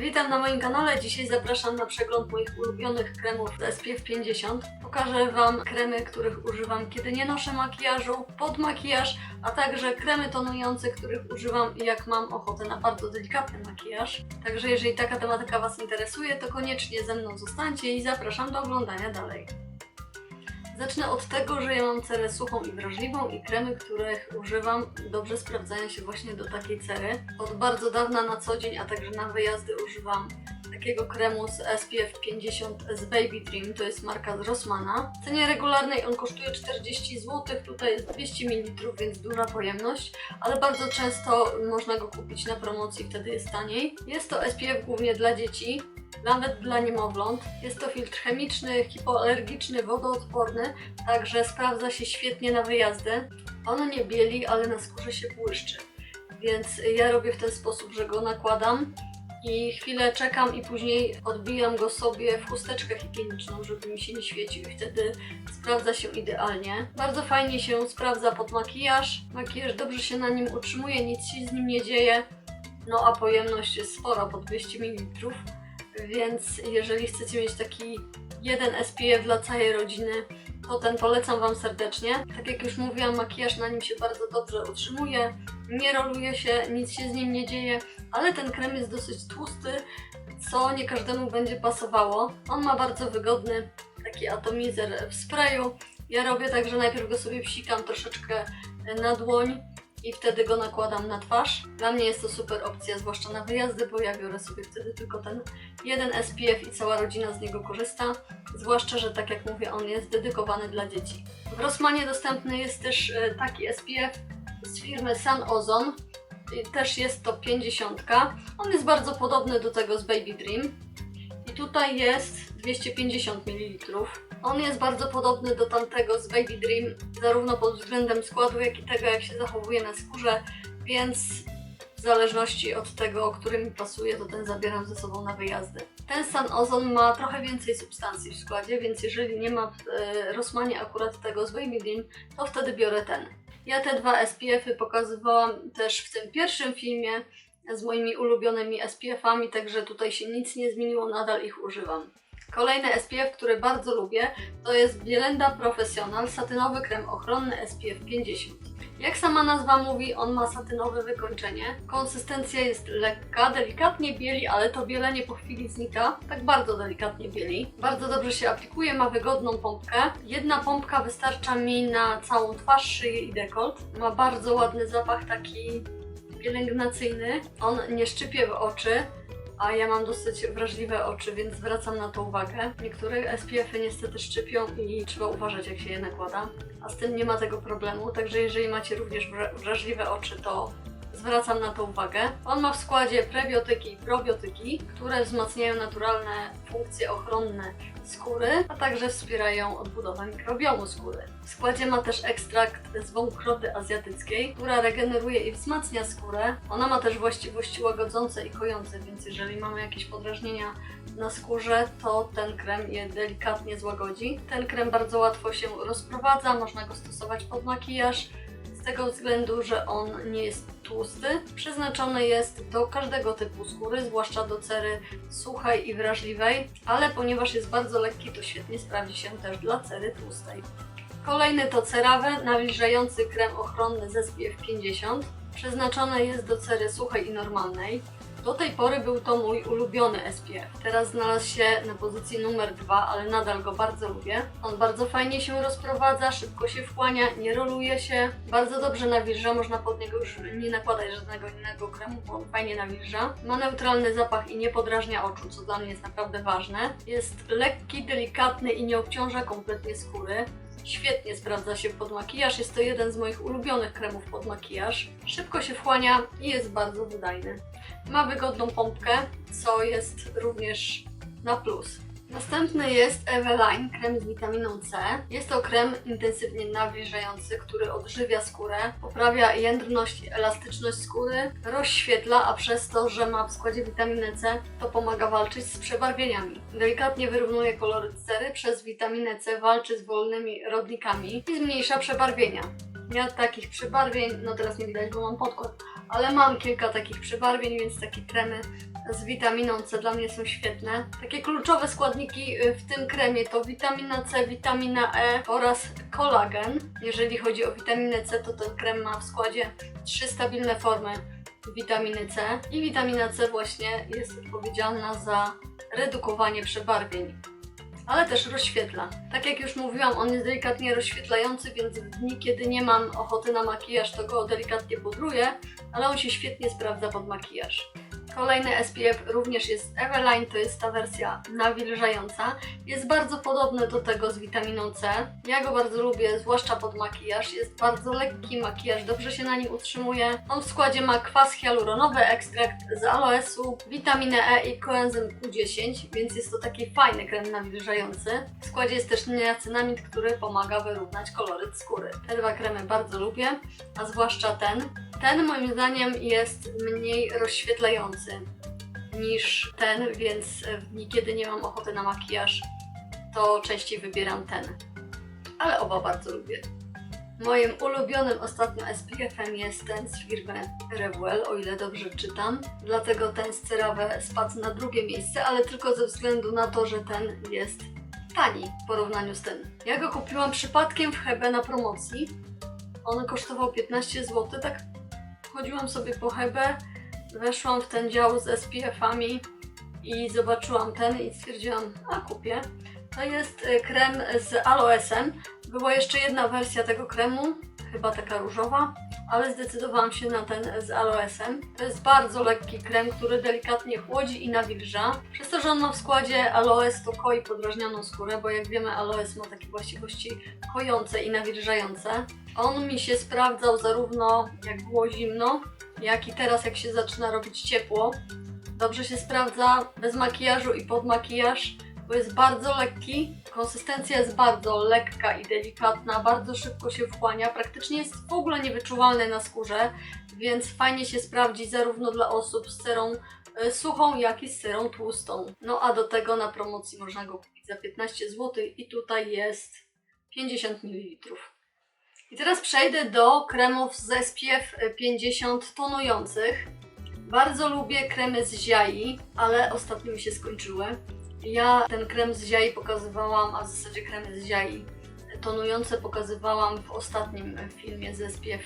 Witam na moim kanale. Dzisiaj zapraszam na przegląd moich ulubionych kremów z SPF 50. Pokażę Wam kremy, których używam, kiedy nie noszę makijażu, pod makijaż, a także kremy tonujące, których używam jak mam ochotę na bardzo delikatny makijaż. Także jeżeli taka tematyka Was interesuje, to koniecznie ze mną zostańcie i zapraszam do oglądania dalej. Zacznę od tego, że ja mam cerę suchą i wrażliwą i kremy, których używam, dobrze sprawdzają się właśnie do takiej cery. Od bardzo dawna na co dzień, a także na wyjazdy używam takiego kremu z SPF 50 z Baby Dream, to jest marka z Rossmana. W cenie regularnej on kosztuje 40 zł, tutaj jest 200 ml, więc duża pojemność, ale bardzo często można go kupić na promocji, wtedy jest taniej. Jest to SPF głównie dla dzieci, nawet dla niemowląt. Jest to filtr chemiczny, hipoalergiczny, wodoodporny, także sprawdza się świetnie na wyjazdy. On nie bieli, ale na skórze się błyszczy. Więc ja robię w ten sposób, że go nakładam i chwilę czekam i później odbijam go sobie w chusteczkę higieniczną, żeby mi się nie świecił i wtedy sprawdza się idealnie. Bardzo fajnie się sprawdza pod makijaż. Makijaż dobrze się na nim utrzymuje, nic się z nim nie dzieje. No a pojemność jest spora, po 200 ml więc jeżeli chcecie mieć taki jeden SPF dla całej rodziny, to ten polecam Wam serdecznie. Tak jak już mówiłam, makijaż na nim się bardzo dobrze utrzymuje, nie roluje się, nic się z nim nie dzieje, ale ten krem jest dosyć tłusty, co nie każdemu będzie pasowało. On ma bardzo wygodny taki atomizer w sprayu. Ja robię tak, że najpierw go sobie psikam troszeczkę na dłoń, i wtedy go nakładam na twarz. Dla mnie jest to super opcja, zwłaszcza na wyjazdy, bo ja biorę sobie wtedy tylko ten jeden SPF i cała rodzina z niego korzysta. Zwłaszcza, że tak jak mówię, on jest dedykowany dla dzieci. W Rossmanie dostępny jest też e, taki SPF z firmy Sun Ozone. Też jest to 50. On jest bardzo podobny do tego z Baby Dream. I tutaj jest 250 ml. On jest bardzo podobny do tamtego z Baby Dream, zarówno pod względem składu, jak i tego, jak się zachowuje na skórze, więc w zależności od tego, który mi pasuje, to ten zabieram ze sobą na wyjazdy. Ten Sun Ozone ma trochę więcej substancji w składzie, więc jeżeli nie ma w e, Rossmanie akurat tego z Baby Dream, to wtedy biorę ten. Ja te dwa SPF-y pokazywałam też w tym pierwszym filmie z moimi ulubionymi SPF-ami, także tutaj się nic nie zmieniło, nadal ich używam. Kolejny SPF, który bardzo lubię, to jest Bielenda Professional satynowy krem ochronny SPF 50. Jak sama nazwa mówi, on ma satynowe wykończenie. Konsystencja jest lekka, delikatnie bieli, ale to bielenie po chwili znika. Tak bardzo delikatnie bieli. Bardzo dobrze się aplikuje, ma wygodną pompkę. Jedna pompka wystarcza mi na całą twarz, szyję i dekolt. Ma bardzo ładny zapach taki pielęgnacyjny. On nie szczypie w oczy, a ja mam dosyć wrażliwe oczy, więc zwracam na to uwagę. Niektóre SPF-y niestety szczypią i trzeba uważać, jak się je nakłada, a z tym nie ma tego problemu. Także jeżeli macie również wra- wrażliwe oczy, to zwracam na to uwagę. On ma w składzie prebiotyki i probiotyki, które wzmacniają naturalne funkcje ochronne skóry, a także wspierają odbudowę mikrobiomu skóry. W składzie ma też ekstrakt z wąkroty azjatyckiej, która regeneruje i wzmacnia skórę. Ona ma też właściwości łagodzące i kojące, więc jeżeli mamy jakieś podrażnienia na skórze, to ten krem je delikatnie złagodzi. Ten krem bardzo łatwo się rozprowadza, można go stosować pod makijaż. Tego względu, że on nie jest tłusty, przeznaczony jest do każdego typu skóry, zwłaszcza do cery suchej i wrażliwej, ale ponieważ jest bardzo lekki, to świetnie sprawdzi się też dla cery tłustej. Kolejny to CeraVe, nawilżający krem ochronny z SPF 50. Przeznaczony jest do cery suchej i normalnej. Do tej pory był to mój ulubiony SPF. Teraz znalazł się na pozycji numer dwa, ale nadal go bardzo lubię. On bardzo fajnie się rozprowadza, szybko się wchłania, nie roluje się, bardzo dobrze nawilża, można pod niego już nie nakładać żadnego innego kremu, bo on fajnie nawilża. Ma neutralny zapach i nie podrażnia oczu, co dla mnie jest naprawdę ważne. Jest lekki, delikatny i nie obciąża kompletnie skóry. Świetnie sprawdza się pod makijaż. Jest to jeden z moich ulubionych kremów pod makijaż. Szybko się wchłania i jest bardzo wydajny. Ma wygodną pompkę, co jest również na plus. Następny jest Eveline, krem z witaminą C. Jest to krem intensywnie nawilżający, który odżywia skórę, poprawia jędrność i elastyczność skóry, rozświetla, a przez to, że ma w składzie witaminę C, to pomaga walczyć z przebarwieniami. Delikatnie wyrównuje kolory cery, przez witaminę C walczy z wolnymi rodnikami i zmniejsza przebarwienia. Ja takich przebarwień, no teraz nie widać, bo mam podkład, ale mam kilka takich przebarwień, więc takie kremy z witaminą C dla mnie są świetne. Takie kluczowe składniki y, w tym kremie to witamina C, witamina E oraz kolagen. Jeżeli chodzi o witaminę C, to ten krem ma w składzie trzy stabilne formy witaminy C i witamina C właśnie jest odpowiedzialna za redukowanie przebarwień ale też rozświetla. Tak jak już mówiłam, on jest delikatnie rozświetlający, więc w dni, kiedy nie mam ochoty na makijaż, to go delikatnie pudruję, ale on się świetnie sprawdza pod makijaż. Kolejny SPF również jest Eveline, to jest ta wersja nawilżająca. Jest bardzo podobny do tego z witaminą C. Ja go bardzo lubię, zwłaszcza pod makijaż. Jest bardzo lekki makijaż, dobrze się na nim utrzymuje. On w składzie ma kwas hialuronowy, ekstrakt z aloesu, witaminę E i koenzym Q10, więc jest to taki fajny krem nawilżający. W składzie jest też niacinamid, który pomaga wyrównać koloryt skóry. Te dwa kremy bardzo lubię, a zwłaszcza ten. Ten moim zdaniem jest mniej rozświetlający niż ten, więc w dni, kiedy nie mam ochoty na makijaż, to częściej wybieram ten. Ale oba bardzo lubię. Moim ulubionym ostatnio SPF-em jest ten z firmy Revwell, o ile dobrze czytam. Dlatego ten z CeraVe spadł na drugie miejsce, ale tylko ze względu na to, że ten jest tani w porównaniu z tym. Ja go kupiłam przypadkiem w Hebe na promocji. On kosztował 15 zł, tak chodziłam sobie po Hebe, weszłam w ten dział z SPF-ami i zobaczyłam ten i stwierdziłam, a kupię. To jest y, krem z aloesem. Była jeszcze jedna wersja tego kremu, chyba taka różowa, ale zdecydowałam się na ten z aloesem. To jest bardzo lekki krem, który delikatnie chłodzi i nawilża. Przez to, że on ma w składzie aloes, to koi podrażnioną skórę, bo jak wiemy aloes ma takie właściwości kojące i nawilżające. On mi się sprawdzał zarówno jak było zimno, jak i teraz jak się zaczyna robić ciepło. Dobrze się sprawdza bez makijażu i pod makijaż, bo jest bardzo lekki. Konsystencja jest bardzo lekka i delikatna, bardzo szybko się wchłania, praktycznie jest w ogóle niewyczuwalny na skórze, więc fajnie się sprawdzi zarówno dla osób z cerą y, suchą, jak i z cerą tłustą. No a do tego na promocji można go kupić za 15 zł i tutaj jest 50 ml. I teraz przejdę do kremów z SPF 50 tonujących. Bardzo lubię kremy z ziai, ale ostatnio mi się skończyły. Ja ten krem z ziai pokazywałam, a w zasadzie kremy z ziai tonujące pokazywałam w ostatnim filmie z SPF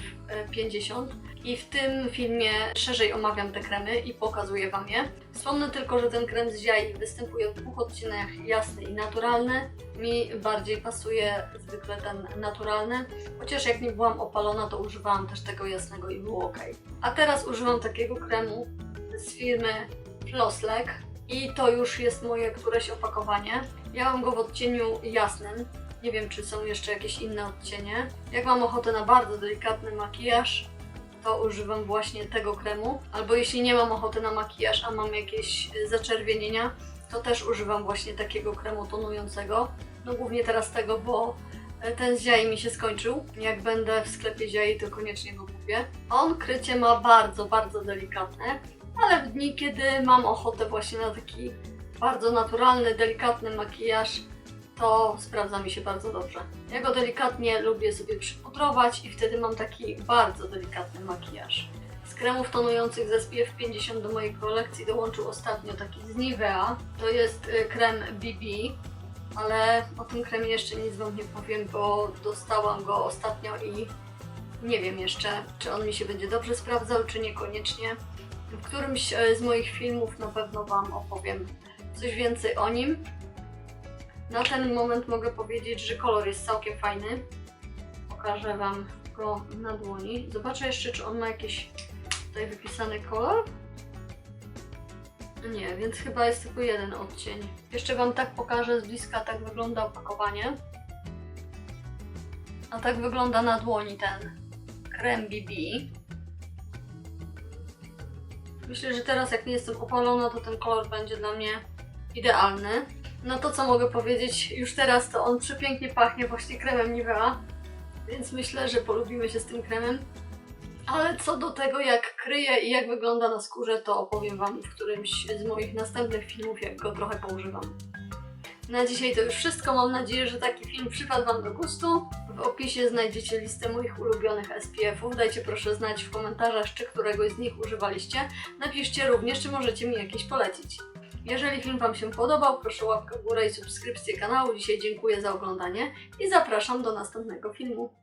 50 i w tym filmie szerzej omawiam te kremy i pokazuję Wam je. Wspomnę tylko, że ten krem z ziai występuje w dwóch odcieniach jasny i naturalny. Mi bardziej pasuje zwykle ten naturalny, chociaż jak nie byłam opalona, to używałam też tego jasnego i było ok. A teraz używam takiego kremu z firmy Flosslek i to już jest moje któreś opakowanie. Ja mam go w odcieniu jasnym. Nie wiem, czy są jeszcze jakieś inne odcienie. Jak mam ochotę na bardzo delikatny makijaż, to używam właśnie tego kremu. Albo jeśli nie mam ochoty na makijaż, a mam jakieś y, zaczerwienienia, to też używam właśnie takiego kremu tonującego. No głównie teraz tego, bo y, ten z ziai mi się skończył. Jak będę w sklepie ziai, to koniecznie go kupię. On krycie ma bardzo, bardzo delikatne, ale w dni, kiedy mam ochotę właśnie na taki bardzo naturalny, delikatny makijaż, to sprawdza mi się bardzo dobrze. Ja go delikatnie lubię sobie przypudrować i wtedy mam taki bardzo delikatny makijaż. Z kremów tonujących ze SPF 50 do mojej kolekcji dołączył ostatnio taki z Nivea. To jest y, krem BB, ale o tym kremie jeszcze nic Wam nie powiem, bo dostałam go ostatnio i nie wiem jeszcze, czy on mi się będzie dobrze sprawdzał, czy niekoniecznie. W którymś e, z moich filmów na pewno Wam opowiem coś więcej o nim. Na ten moment mogę powiedzieć, że kolor jest całkiem fajny. Pokażę Wam go na dłoni. Zobaczę jeszcze, czy on ma jakiś tutaj wypisany kolor. Nie, więc chyba jest tylko jeden odcień. Jeszcze Wam tak pokażę z bliska, tak wygląda opakowanie. A tak wygląda na dłoni ten krem BB. Myślę, że teraz jak nie jestem opalona, to ten kolor będzie dla mnie idealny. No to co mogę powiedzieć, już teraz to on przepięknie pachnie właśnie kremem Nivea, więc myślę, że polubimy się z tym kremem. Ale co do tego, jak kryje i jak wygląda na skórze, to opowiem Wam w którymś z moich następnych filmów, jak go trochę poużywam. Na dzisiaj to już wszystko. Mam nadzieję, że taki film przypadł Wam do gustu. W opisie znajdziecie listę moich ulubionych SPF-ów. Dajcie proszę znać w komentarzach, czy któregoś z nich używaliście. Napiszcie również, czy możecie mi jakieś polecić. Jeżeli film Wam się podobał, proszę łapkę w górę i subskrypcję kanału. Dzisiaj dziękuję za oglądanie i zapraszam do następnego filmu.